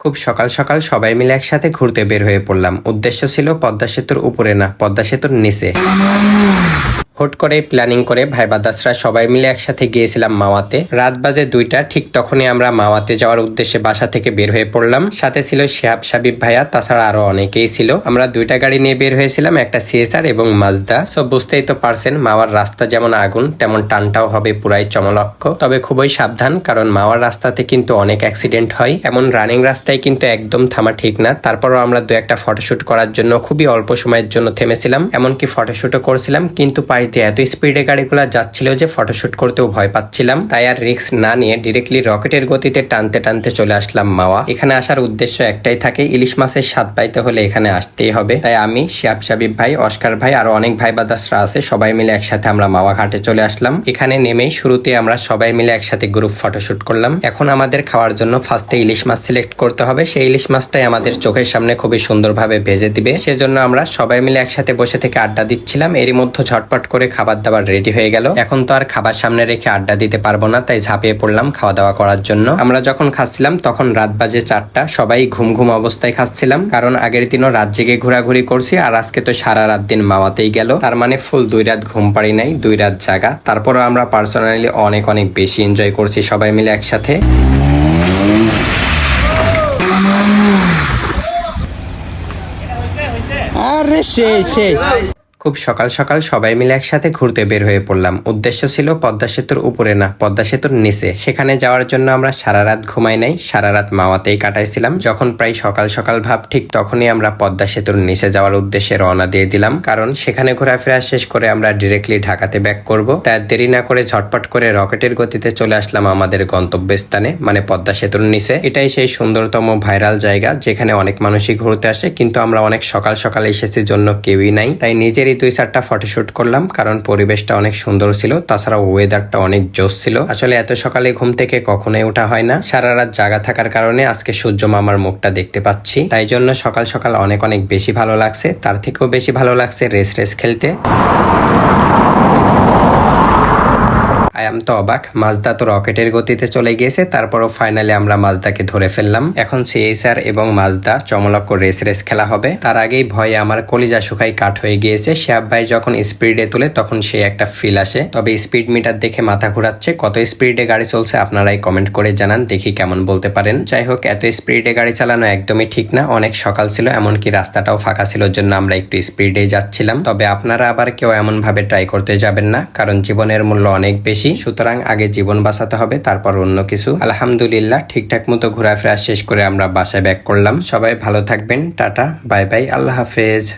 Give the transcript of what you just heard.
খুব সকাল সকাল সবাই মিলে একসাথে ঘুরতে বের হয়ে পড়লাম। উদ্দেশ্য ছিল পদ্মা সেতুর উপরে না, পদ্মা সেতুর নিচে। হুট করে প্ল্যানিং করে ভাই বাদাসরা সবাই মিলে একসাথে গিয়েছিলাম মাওয়াতে রাত বাজে দুইটা, ঠিক তখনই আমরা মাওয়াতে যাওয়ার উদ্দেশ্যে বাসা থেকে বের হয়ে পড়লাম। সাথে ছিল শিহাব সাবিব ভাইয়া, তাছাড়া আরও অনেকেই ছিল। আমরা দুইটা গাড়ি নিয়ে বের হয়েছিলাম, একটা সিএসআর এবং মাজদা সব বুঝতেই তো পারছেন মাওয়ার রাস্তা যেমন আগুন, তেমন টানটাও হবে পুরাই চমলক্ষ তবে খুবই সাবধান, কারণ মাওয়ার রাস্তাতে কিন্তু অনেক অ্যাক্সিডেন্ট হয়। এমন রানিং রাস্তায় কিন্তু একদম থামা ঠিক না। তারপরও আমরা দু একটা ফটোশুট করার জন্য খুবই অল্প সময়ের জন্য থেমেছিলাম। এমনকি ফটোশুটও করছিলাম, কিন্তু পাশ দিয়ে এত স্পিডে গাড়িগুলো যাচ্ছিল যে ফটোশুট করতেও ভয় পাচ্ছিলাম। তাই আর রিস্ক না নিয়ে ডিরেক্টলি রকেটের গতিতে টানতে টানতে চলে আসলাম মাওয়া। এখানে আসার উদ্দেশ্য একটাই থাকে, ইলিশ মাছের স্বাদ পাইতে হলে এখানে আসতেই হবে। তাই আমি, শিয়াব সাবিব ভাই, অস্কার ভাই, আরও অনেক ভাই বাদাসরা আছে, সবাই মিলে একসাথে আমরা মাওয়া ঘাটে চলে আসলাম। এখানে নেমেই শুরুতে আমরা সবাই মিলে একসাথে গ্রুপ ফটোশুট করলাম। এখন আমাদের খাওয়ার জন্য ফার্স্টে ইলিশ মাছ সিলেক্ট করতে হবে। সেই ইলিশ মাছটাই আমাদের চোখের সামনে খুবই সুন্দরভাবে ভেজে দিবে। সেজন্য আমরা সবাই মিলে একসাথে বসে থেকে আড্ডা দিচ্ছিলাম। এরই মধ্যে ঝটপট করে খাবার দাবার রেডি হয়ে গেল। এখন তো আর খাবার সামনে রেখে আড্ডা দিতে পারব না, তাই ঝাঁপিয়ে পড়লাম খাওয়া দাওয়া করার জন্য। আমরা যখন খাচ্ছিলাম, তখন রাত বাজে চারটা, সবাই ঘুম ঘুম অবস্থায় খাচ্ছিলাম। কারণ আগের দিনও রাত জেগে ঘোরাঘুরি করছি, আর আজকে তো সারা রাত দিন মাওয়াতেই গেল। তার মানে ফুল দুই রাত ঘুম পারি নাই, দুই রাত জাগা। তারপরও আমরা পার্সোনালি অনেক অনেক বেশি এনজয় করছি সবাই মিলে একসাথে। আরে সেই সেই খুব সকাল সকাল সবাই মিলে একসাথে ঘুরতে বের হয়ে পড়লাম। উদ্দেশ্য ছিল পদ্মা সেতুর উপরে না, পদ্মা সেতুর নিচে। সেখানে যাওয়ার জন্য আমরা সারা রাত ঘুমাই নাই, সারা রাত মাওয়াতেই কাটাইছিলাম। যখন প্রায় সকাল সকাল ভাব, ঠিক তখনই আমরা পদ্মা সেতুর নিচে যাওয়ার উদ্দেশ্যে রওনা দিয়ে দিলাম। কারণ সেখানে ঘোরাফেরা শেষ করে আমরা ডিরেক্টলি ঢাকাতে ব্যাক করব। তাই দেরি না করে ঝটপট করে রকেটের গতিতে চলে আসলাম আমাদের গন্তব্যস্থানে মানে পদ্মা সেতুর নিচে। এটাই সেই সুন্দরতম ভাইরাল জায়গা, যেখানে অনেক মানুষই ঘুরতে আসে, কিন্তু আমরা অনেক সকাল সকাল এসেছি, জন্য কেউই নাই। তাই নিজেরই দুই চারটা ফটোশুট করলাম, কারণ পরিবেশটা অনেক সুন্দর ছিল তাছাড়া ওয়েদারটা অনেক জোস ছিল। আসলে এত সকালে ঘুম থেকে কখনোই ওঠা হয় না। সারা রাত জাগা থাকার কারণে আজকে সূর্য মামার মুখটা দেখতে পাচ্ছি। তাই জন্য সকাল সকাল অনেক অনেক বেশি ভালো লাগছে, তার থেকেও বেশি ভালো লাগছে রেস রেস খেলতে। আয়াম তো অবাক, মাজদা তো রকেটের গতিতে চলে গিয়েছে, তারপরও ফাইনালি আমরা মাজদাকে ধরে ফেললাম। এখন সিএসআর এবং মাজদা চমলক্ষ রেস রেস খেলা হবে। তার আগেই ভয়ে আমার কলিজা শুকাই কাট হয়ে গিয়েছে। শিয়াব ভাই যখন স্পিডে তুলে, তখন সে একটা ফিল আসে। তবে স্পিড মিটার দেখে মাথা ঘুরাচ্ছে, কত স্পিডে গাড়ি চলছে আপনারাই কমেন্ট করে জানান, দেখি কেমন বলতে পারেন। যাই হোক এত স্পিডে গাড়ি চালানো একদমই ঠিক না। অনেক সকাল ছিল, এমনকি রাস্তাটাও ফাঁকা ছিল জন্য আমরা একটু স্পিডে যাচ্ছিলাম। তবে আপনারা আবার কেউ এমন ভাবে ট্রাই করতে যাবেন না, কারণ জীবনের মূল্য অনেক বেশি। সুতরাং আগে জীবন বাঁচাতে হবে, তারপর অন্য কিছু। আলহামদুলিল্লাহ, ঠিকঠাক মতো ঘোরাফেরা শেষ করে আমরা বাসায় ব্যাক করলাম। সবাই ভালো থাকবেন। টাটা, বাই বাই, আল্লাহ হাফেজ।